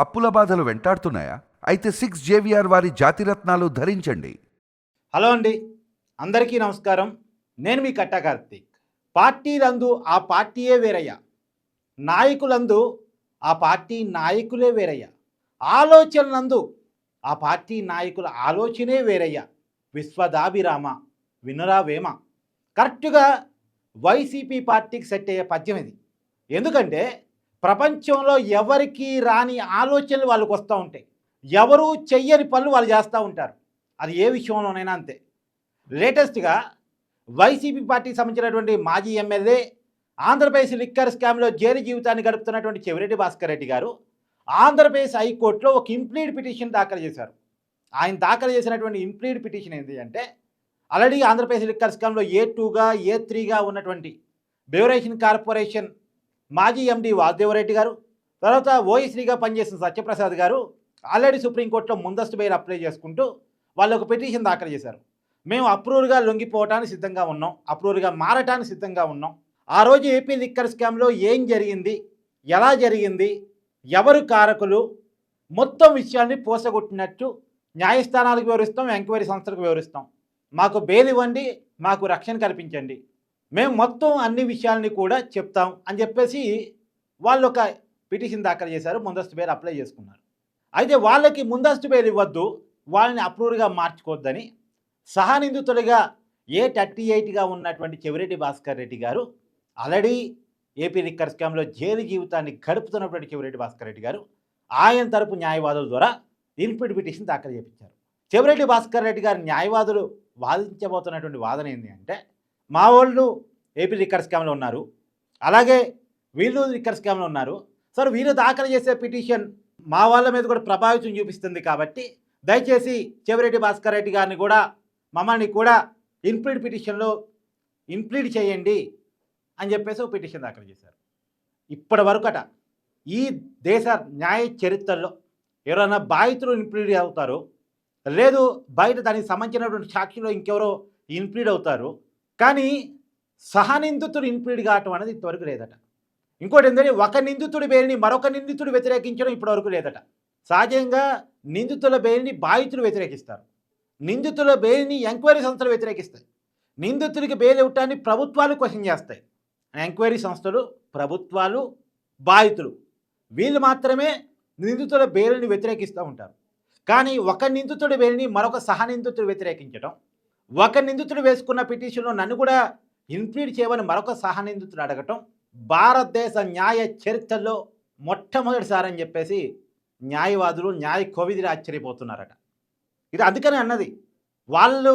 అప్పుల బాధలు వెంటాడుతున్నాయా? అయితే సిక్స్ జేవిఆర్ వారి జాతిరత్నాలు ధరించండి. హలో అండి. అందరికీ నమస్కారం. నేను మీ కట్టా కార్తీక్. పార్టీలందు ఆ పార్టీయే వేరయ్యా. నాయకులందు ఆ పార్టీ నాయకులే వేరయ్యా. ఆలోచనలందు ఆ పార్టీ నాయకుల ఆలోచనే వేరయ్యా. విశ్వదాభిరామ వినురా వేమ. కరెక్ట్గా వైసీపీ పార్టీకి సెట్ అయ్యే పద్యం ఇది. ఎందుకంటే ప్రపంచంలో ఎవరికి రాని ఆలోచనలు వాళ్ళకు వస్తూ ఉంటాయి. ఎవరు చెయ్యని పనులు వాళ్ళు చేస్తూ ఉంటారు. అది ఏ విషయంలోనైనా అంతే. లేటెస్ట్గా వైసీపీ పార్టీకి సంబంధించినటువంటి మాజీ ఎమ్మెల్యే ఆంధ్రప్రదేశ్ లిక్కర్ స్కామ్లో జైలు జీవితాన్ని గడుపుతున్నటువంటి చెవిరెడ్డి భాస్కర్ రెడ్డి గారు ఆంధ్రప్రదేశ్ హైకోర్టులో ఒక ఇంప్లీడ్ పిటిషన్ దాఖలు చేశారు. ఆయన దాఖలు చేసినటువంటి ఇంప్లీడ్ పిటిషన్ ఏంటి అంటే ఆల్రెడీ ఆంధ్రప్రదేశ్ లిక్కర్ స్కామ్లో ఏ టూగా ఏ త్రీగా ఉన్నటువంటి బెవరేషన్ కార్పొరేషన్ మాజీ ఎండి వాసుదేవరెడ్డి గారు తర్వాత ఓఎస్డీగా పనిచేసిన సత్యప్రసాద్ గారు ఆల్రెడీ సుప్రీంకోర్టులో ముందస్తు బెయిల్ అప్లై చేసుకుంటూ వాళ్ళు ఒక పిటిషన్ దాఖలు చేశారు. మేము అప్రూవ్గా లొంగిపోవటానికి సిద్ధంగా ఉన్నాం అప్రూవ్గా మారటానికి సిద్ధంగా ఉన్నాం. ఆ రోజు ఏపీ లిక్కర్ స్కామ్లో ఏం జరిగింది ఎలా జరిగింది ఎవరు కారకులు మొత్తం విషయాన్ని పోసగొట్టినట్టు న్యాయస్థానాలకు వివరిస్తాం ఎంక్వైరీ సంస్థలకు వివరిస్తాం. మాకు బెయిల్ ఇవ్వండి మాకు రక్షణ కల్పించండి. మేము మొత్తం అన్ని విషయాల్ని కూడా చెప్తాం అని చెప్పేసి వాళ్ళు ఒక పిటిషన్ దాఖలు చేశారు ముందస్తు బెయిల్ అప్లై చేసుకున్నారు. అయితే వాళ్ళకి ముందస్తు బెయిల్ ఇవ్వద్దు వాళ్ళని అప్రూవ్డ్గా మార్చుకోవద్దని సహానిందితుడిగా ఏ థర్టీ ఎయిట్గా ఉన్నటువంటి చెవిరెడ్డి భాస్కర్ రెడ్డి గారు ఆల్రెడీ ఏపీ రిక్కర్ స్కామ్లో జైలు జీవితాన్ని గడుపుతున్నటువంటి చెవిరెడ్డి భాస్కర్ రెడ్డి గారు ఆయన తరపు న్యాయవాదుల ద్వారా ఇన్పిడ్ పిటిషన్ దాఖలు చేపించారు. చెవిరెడ్డి భాస్కర్ రెడ్డి గారు న్యాయవాదులు వాదించబోతున్నటువంటి వాదన ఏంటి అంటే మా వాళ్ళు ఏపీ లిక్కర్ స్కామ్లో ఉన్నారు. అలాగే వీళ్ళు లిక్కర్ స్కామ్లో ఉన్నారు. సార్ వీళ్ళు దాఖలు చేసే పిటిషన్ మా వాళ్ళ మీద కూడా ప్రభావితం చూపిస్తుంది కాబట్టి దయచేసి చెవిరెడ్డి భాస్కర్ రెడ్డి గారిని కూడా మమ్మల్ని కూడా ఇన్ప్లీడ్ పిటిషన్లో ఇన్ప్లీడ్ చేయండి అని చెప్పేసి ఒక పిటిషన్ దాఖలు చేశారు. ఇప్పటి వరకట ఈ దేశ న్యాయ చరిత్రలో ఎవరైనా బాధితులు ఇన్ప్లీడ్ అవుతారు లేదు బయట దానికి సంబంధించినటువంటి సాక్షిలో ఇంకెవరో ఇన్ప్లీడ్ అవుతారు కానీ సహనిందితుడు ఇన్ప్లీడ్ కావటం అనేది ఇంతవరకు లేదట. ఇంకోటి ఏంటంటే ఒక నిందితుడి బెయిల్ని మరొక నిందితుడు వ్యతిరేకించడం ఇప్పటివరకు లేదట. సహజంగా నిందితుల బెయిల్ని బాధితులు వ్యతిరేకిస్తారు. నిందితుల బెయిల్ని ఎంక్వైరీ సంస్థలు వ్యతిరేకిస్తాయి. నిందితుడికి బెయిల్ ఇవ్వటాన్ని ప్రభుత్వాలు క్వశ్చన్ చేస్తాయి. ఎంక్వైరీ సంస్థలు ప్రభుత్వాలు బాధితులు. వీళ్ళు మాత్రమే నిందితుల బెయిల్ని వ్యతిరేకిస్తూ ఉంటారు. కానీ ఒక నిందితుడి బెయిల్ని మరొక సహనిందితుడు వ్యతిరేకించడం ఒక నిందితుడు వేసుకున్న పిటిషన్లో నన్ను కూడా ఇన్క్లూడ్ చేయమని మరొక సహనిందితుడు అడగటం భారతదేశ న్యాయ చరిత్రలో మొట్టమొదటిసారి అని చెప్పేసి న్యాయవాదులు న్యాయ కోవిధులు ఆశ్చర్యపోతున్నారట. ఇది అందుకనే అన్నది. వాళ్ళు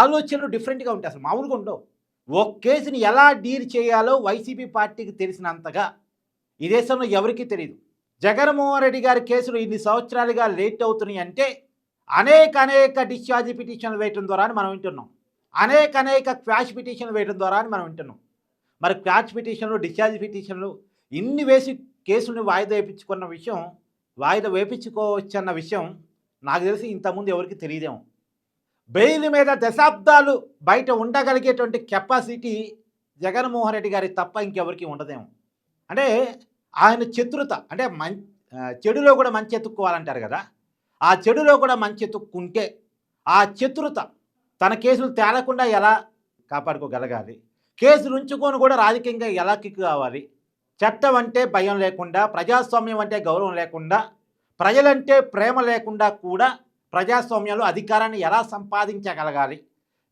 ఆలోచనలు డిఫరెంట్గా ఉంటాయి. అసలు మామూలుగా ఉండవు. ఒక కేసుని ఎలా డీల్ చేయాలో వైసీపీ పార్టీకి తెలిసినంతగా ఈ దేశంలో ఎవరికీ తెలియదు జగన్మోహన్ రెడ్డి గారి కేసులు ఇన్ని సంవత్సరాలుగా లేట్ అవుతున్నాయి అంటే అనేక అనేక డిశ్చార్జ్ పిటిషన్లు వేయటం ద్వారా మనం వింటున్నాం. అనేక అనేక క్వాష్ పిటిషన్లు వేయడం ద్వారా మనం వింటున్నాం. మరి క్వాష్ పిటిషన్లు డిశ్చార్జ్ పిటిషన్లు ఇన్ని వేసి కేసుని వాయిదా వేయించుకున్న విషయం వాయిదా వేపించుకోవచ్చన్న విషయం నాకు తెలిసి ఇంతకుముందు ఎవరికి తెలియదేమో. బెయిల్ మీద దశాబ్దాలు బయట ఉండగలిగేటువంటి కెపాసిటీ జగన్మోహన్ రెడ్డి గారి తప్ప ఇంకెవరికి ఉండదేమో. అంటే ఆయన చతురత అంటే మం చెడులో కూడా మంచి ఎత్తుక్కోవాలంటారు కదా. ఆ చెడులో కూడా మంచి ఎత్తుక్కుంటే ఆ చతురత తన కేసులు తేలకుండా ఎలా కాపాడుకోగలగాలి? కేసులు ఉంచుకొని కూడా రాజకీయంగా ఎలా కిక్కు కావాలి? చట్టం అంటే భయం లేకుండా ప్రజాస్వామ్యం అంటే గౌరవం లేకుండా ప్రజలంటే ప్రేమ లేకుండా కూడా ప్రజాస్వామ్యంలో అధికారాన్ని ఎలా సంపాదించగలగాలి?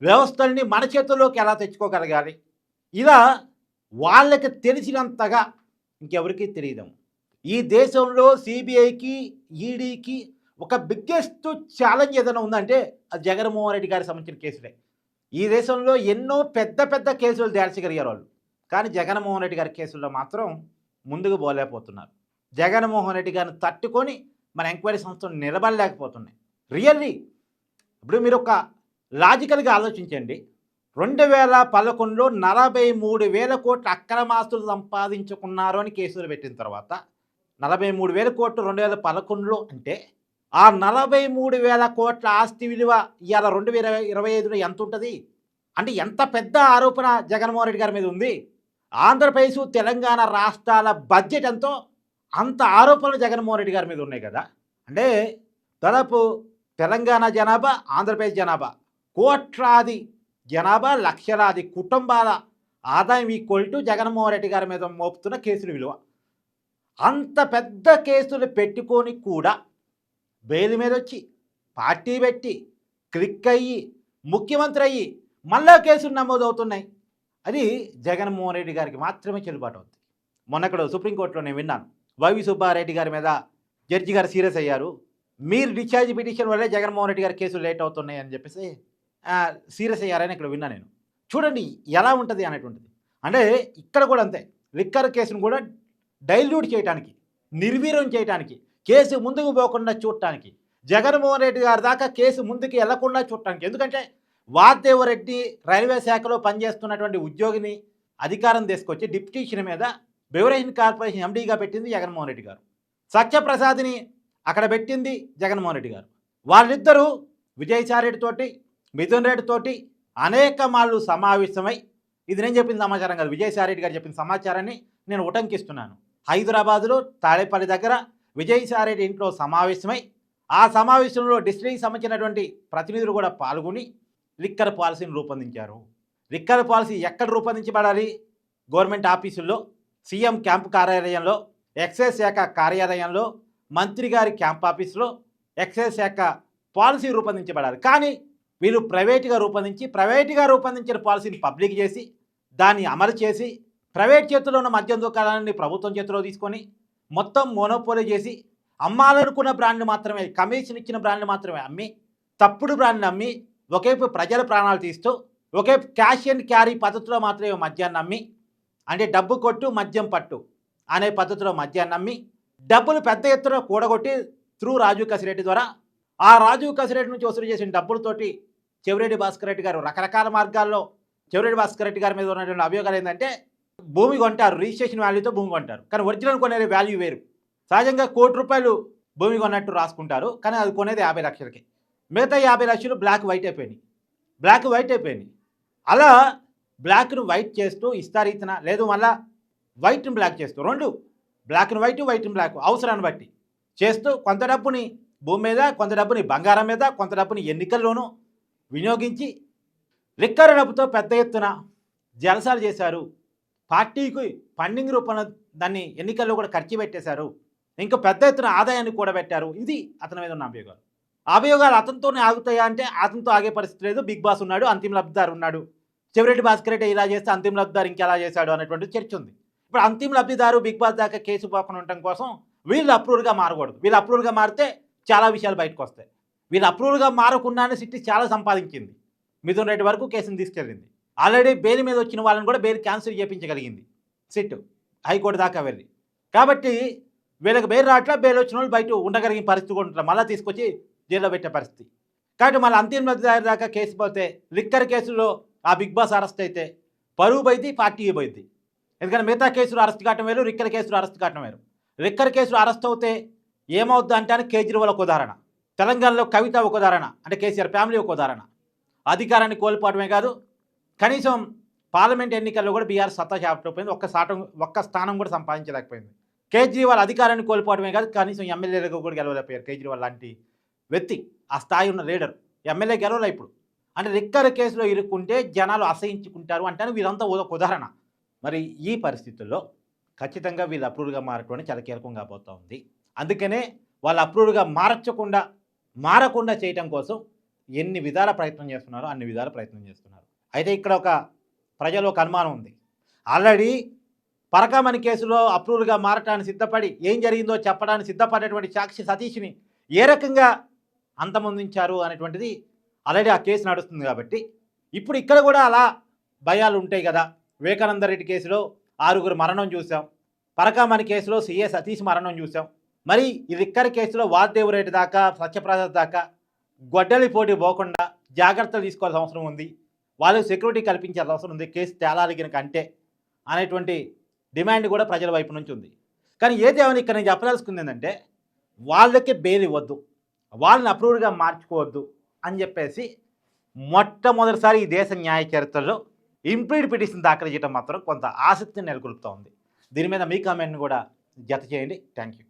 వ్యవస్థల్ని మన చేతుల్లోకి ఎలా తెచ్చుకోగలగాలి? ఇలా వాళ్ళకి తెలిసినంతగా ఇంకెవరికీ తెలియదు. ఈ దేశంలో సిబిఐకి ఈడీకి ఒక బిగ్గెస్ట్ ఛాలెంజ్ ఏదైనా ఉందంటే అది జగన్మోహన్ రెడ్డి గారికి సంబంధించిన కేసులే. ఈ దేశంలో ఎన్నో పెద్ద పెద్ద కేసులు తేల్చగలిగారు వాళ్ళు. కానీ జగన్మోహన్ రెడ్డి గారి కేసుల్లో మాత్రం ముందుకు పోలేకపోతున్నారు. జగన్మోహన్ రెడ్డి గారిని తట్టుకొని మన ఎంక్వైరీ సంస్థలు నిలబడలేకపోతున్నాయి. రియల్లీ ఇప్పుడు మీరు ఒక లాజికల్గా ఆలోచించండి. రెండు వేల పదకొండులో నలభై మూడు వేల కోట్ల అక్రమాస్తులు సంపాదించుకున్నారు అని కేసులు పెట్టిన తర్వాత నలభై మూడు వేల కోట్లు రెండు వేల పదకొండులో అంటే ఆ నలభై మూడు వేల కోట్ల ఆస్తి విలువ ఇవాళ రెండు వేల ఇరవై ఐదులో ఎంత ఉంటుంది? అంటే ఎంత పెద్ద ఆరోపణ జగన్మోహన్ రెడ్డి గారి మీద ఉంది? ఆంధ్రప్రదేశ్ తెలంగాణ రాష్ట్రాల బడ్జెట్ ఎంతో? అంత ఆరోపణలు జగన్మోహన్ రెడ్డి గారి మీద ఉన్నాయి కదా? అంటే దాదాపు తెలంగాణ జనాభా ఆంధ్రప్రదేశ్ జనాభా కోట్లాది జనాభా లక్షలాది కుటుంబాల ఆదాయం ఈక్వల్ టు జగన్మోహన్ రెడ్డి గారి మీద మోపుతున్న కేసుల విలువ. అంత పెద్ద కేసులు పెట్టుకొని కూడా బెయిల్ మీద వచ్చి పార్టీ పెట్టి క్లిక్ అయ్యి ముఖ్యమంత్రి అయ్యి మళ్ళా కేసులు నమోదవుతున్నాయి. అది జగన్మోహన్ రెడ్డి గారికి మాత్రమే చెల్లుబాటు అవుతుంది మొన్న ఇక్కడ సుప్రీంకోర్టులో నేను విన్నాను. వైవి సుబ్బారెడ్డి గారి మీద జడ్జి గారు సీరియస్ అయ్యారు. మీరు డిశ్చార్జ్ పిటిషన్ వల్లే జగన్మోహన్ రెడ్డి గారి కేసులు లేట్ అవుతున్నాయి అని చెప్పేసి సీరియస్ అయ్యారని ఇక్కడ విన్నా నేను. చూడండి ఎలా ఉంటుంది అనేటువంటిది. అంటే ఇక్కడ కూడా అంతే. లిక్కర్ కేసును కూడా డైల్యూట్ చేయడానికి నిర్వీర్యం చేయడానికి కేసు ముందుకు పోకుండా చూడటానికి. జగన్మోహన్ రెడ్డి గారి దాకా కేసు ముందుకు వెళ్ళకుండా చూడటానికి. ఎందుకంటే వాదేవరెడ్డి రైల్వే శాఖలో పనిచేస్తున్నటువంటి ఉద్యోగిని అధికారం తీసుకొచ్చి డిప్యూటీషన్ మీద బెవరేషన్ కార్పొరేషన్ ఎండీగా పెట్టింది జగన్మోహన్ రెడ్డి గారు. సత్యప్రసాద్ని అక్కడ పెట్టింది జగన్మోహన్ రెడ్డి గారు. వాళ్ళిద్దరూ విజయసాయి మిథున్ రెడ్డితోటి అనేక మార్లు సమావేశమై ఇది నేను చెప్పిన సమాచారం కాదు విజయసాయిరెడ్డి గారు చెప్పిన సమాచారాన్ని నేను ఉటంకిస్తున్నాను. హైదరాబాదులో తాడేపల్లి దగ్గర విజయసాయి రెడ్డి ఇంట్లో సమావేశమై ఆ సమావేశంలో డిస్ట్రిక్ట్కి సంబంధించినటువంటి ప్రతినిధులు కూడా పాల్గొని లిక్కర్ పాలసీని రూపొందించారు. లిక్కర్ పాలసీ ఎక్కడ రూపొందించబడాలి? గవర్నమెంట్ ఆఫీసుల్లో సీఎం క్యాంపు కార్యాలయంలో ఎక్సైజ్ శాఖ కార్యాలయంలో మంత్రి గారి క్యాంప్ ఆఫీసులో ఎక్సైజ్ శాఖ పాలసీ రూపొందించబడాలి. కానీ వీళ్ళు ప్రైవేటుగా రూపొందించి ప్రైవేటుగా రూపొందించిన పాలసీని పబ్లిక్ చేసి దాన్ని అమలు చేసి ప్రైవేట్ చేతిలో ఉన్న మద్యం దుకాణాన్ని ప్రభుత్వం చేతిలో తీసుకొని మొత్తం మోనోపోలీ చేసి అమ్మాలనుకున్న బ్రాండ్ మాత్రమే కమిషన్ ఇచ్చిన బ్రాండ్ మాత్రమే అమ్మి తప్పుడు బ్రాండ్ని అమ్మి ఒకేపు ప్రజల ప్రాణాలు తీస్తూ ఒకేపు క్యాష్ అండ్ క్యారీ పద్ధతిలో మాత్రమే మద్యాన్ని అమ్మి అంటే డబ్బు కొట్టు మద్యం పట్టు అనే పద్ధతిలో మద్యాన్ని అమ్మి డబ్బులు పెద్ద ఎత్తున కూడగొట్టి త్రూ రాజీవ్ కసిరెడ్డి ద్వారా ఆ రాజీవ్ కసిరెడ్డి నుంచి వసూలు చేసిన డబ్బులతోటి చెవిరెడ్డి భాస్కర్ రెడ్డి గారు రకరకాల మార్గాల్లో చెవిరెడ్డి భాస్కర్ రెడ్డి గారి మీద ఉన్నటువంటి అభియోగాలు ఏంటంటే భూమి కొంటారు రిజిస్ట్రేషన్ వాల్యూతో భూమి కొంటారు. కానీ ఒరిజినల్ కొనేది వాల్యూ వేరు. సహజంగా కోటి రూపాయలు భూమి కొన్నట్టు రాసుకుంటారు కానీ అది కొనేది యాభై లక్షలకి. మిగతా యాభై లక్షలు బ్లాక్ వైట్ అయిపోయినాయి. బ్లాక్ వైట్ అయిపోయినాయి. అలా బ్లాక్ను వైట్ చేస్తూ ఇస్తారీతన లేదు మళ్ళా వైట్ని బ్లాక్ చేస్తూ. రెండు బ్లాక్ను వైట్ వైట్ని బ్లాక్ అవసరాన్ని బట్టి చేస్తూ కొంత డబ్బుని భూమి మీద కొంత డబ్బుని బంగారం మీద కొంత డబ్బుని ఎన్నికల్లోనూ వినియోగించి లిక్కర్ డబ్బుతో పెద్ద ఎత్తున జలసాలు చేశారు పార్టీకి ఫండింగ్ రూపంలో దాన్ని ఎన్నికల్లో కూడా ఖర్చు పెట్టేశారు. ఇంకా పెద్ద ఎత్తున ఆదాయాన్ని కూడా పెట్టారు. ఇది అతని మీద ఉన్న అభియోగాలు. అభియోగాలు అతనితోనే ఆగుతాయా అంటే అతనితో ఆగే పరిస్థితి లేదు. బిగ్ బాస్ ఉన్నాడు అంతిమ లబ్ధిదారు ఉన్నాడు. చివరెడ్డి భాస్కర్ రెడ్డి ఇలా చేస్తే అంతిమ లబ్ధిదారు ఇంకెలా చేశాడు అనేటువంటి చర్చ ఉంది. ఇప్పుడు అంతిమ లబ్ధిదారు బిగ్ బాస్ దాకా కేసు పోకుండా ఉండటం కోసం వీళ్ళు అప్రూవ్గా మారకూడదు. వీళ్ళు అప్రూవ్గా మారితే చాలా విషయాలు బయటకు వస్తాయి. వీళ్ళు అప్రూవ్గా మారకుండానే సిట్టి చాలా సంపాదించింది. మిథున్ రెడ్డి వరకు కేసును తీసుకెళ్ళింది. ఆల్రెడీ బెయిల్ మీద వచ్చిన వాళ్ళని కూడా బెయిల్ క్యాన్సిల్ చేయించగలిగింది సిట్. హైకోర్టు దాకా వెళ్ళి. కాబట్టి వీళ్ళకి బెయిల్ రావట్లే బెయిల్ వచ్చిన వాళ్ళు బయట ఉండగలిగిన పరిస్థితి కూడా ఉంటారు మళ్ళీ తీసుకొచ్చి జైల్లో పెట్టే పరిస్థితి. కాబట్టి మళ్ళీ అంతిమ లబ్ధిదారు దాకా కేసు పోతే లిక్కర్ కేసులో ఆ బిగ్ బాస్ అరెస్ట్ అయితే పరువు పోయింది పార్టీ పోయింది ఎందుకంటే మిగతా కేసులు అరెస్ట్ కావటం వేరు రిక్కర్ కేసులు అరెస్ట్ కావటం వేరు. రిక్కర్ కేసులు అరెస్ట్ అవుతే ఏమవుద్ది అంటే అని కేజ్రీవాల్ ఒక ఉదాహరణ. తెలంగాణలో కవిత ఒక ఉదాహరణ. అంటే కేసీఆర్ ఫ్యామిలీ ఒక ఉదాహరణ. అధికారాన్ని కోల్పోవడమే కాదు కనీసం పార్లమెంట్ ఎన్నికల్లో కూడా బీఆర్ సత్తా చేపట్టకపోయింది ఒక్క శాతం ఒక్క స్థానం కూడా సంపాదించలేకపోయింది. కేజ్రీవాల్ అధికారాన్ని కోల్పోవడమే కాదు కనీసం ఎమ్మెల్యేలకు కూడా గెలవలేకపోయారు కేజ్రీవాల్ లాంటి వ్యక్తి ఆ స్థాయి ఉన్న లీడర్. ఎమ్మెల్యే గెలవలే ఇప్పుడు. అంటే రిక్కర్ కేసులో ఇరుక్కుంటే జనాలు అసహించుకుంటారు అంటే వీరంతా ఒక ఉదాహరణ. మరి ఈ పరిస్థితుల్లో ఖచ్చితంగా వీళ్ళు అప్రూవ్గా మారటం చాలా కీలకంగా కాబోతూ ఉంది అందుకనే వాళ్ళు అప్రూవ్డ్గా మార్చకుండా మారకుండా చేయటం కోసం ఎన్ని విధాల ప్రయత్నం చేస్తున్నారో అన్ని విధాల ప్రయత్నం చేస్తున్నారు. అయితే ఇక్కడ ఒక ప్రజలు ఒక అనుమానం ఉంది. ఆల్రెడీ పరకామణి కేసులో అప్రూవ్గా మారటానికి సిద్ధపడి ఏం జరిగిందో చెప్పడానికి సిద్ధపడేటువంటి సాక్షి సతీష్ని ఏ రకంగా అంతమొందించారు అనేటువంటిది ఆల్రెడీ ఆ కేసు నడుస్తుంది కాబట్టి ఇప్పుడు ఇక్కడ కూడా అలా భయాలు ఉంటాయి కదా. వివేకానంద రెడ్డి కేసులో ఆరుగురు మరణం చూసాం పరకామణి కేసులో సీఏ సతీష్ మరణం చూసాం మరి ఈ రిక్కర్ కేసులో వాద్దేవరెడ్డి దాకా సత్యప్రసాద్ దాకా గొడ్డలి పోటీ పోకుండా జాగ్రత్తలు తీసుకోవాల్సిన అవసరం ఉంది. వాళ్ళకి సెక్యూరిటీ కల్పించాల్సిన అవసరం ఉంది కేసు తేలాలి కనుక అంటే అనేటువంటి డిమాండ్ కూడా ప్రజల వైపు నుంచి ఉంది. కానీ ఏదేమని ఇక్కడ నేను చెప్పదలుచుకుంది ఏంటంటే వాళ్ళకి బెయిల్ ఇవ్వద్దు వాళ్ళని అప్రూవ్డ్గా మార్చుకోవద్దు అని చెప్పేసి మొట్టమొదటిసారి ఈ దేశ న్యాయ చరిత్రలో ఇంప్లీడ్ పిటిషన్ దాఖలు చేయడం మాత్రం కొంత ఆసక్తిని నెలకొల్పుతూ ఉంది. దీని మీద మీ కామెంట్ని కూడా జత చేయండి. Thank you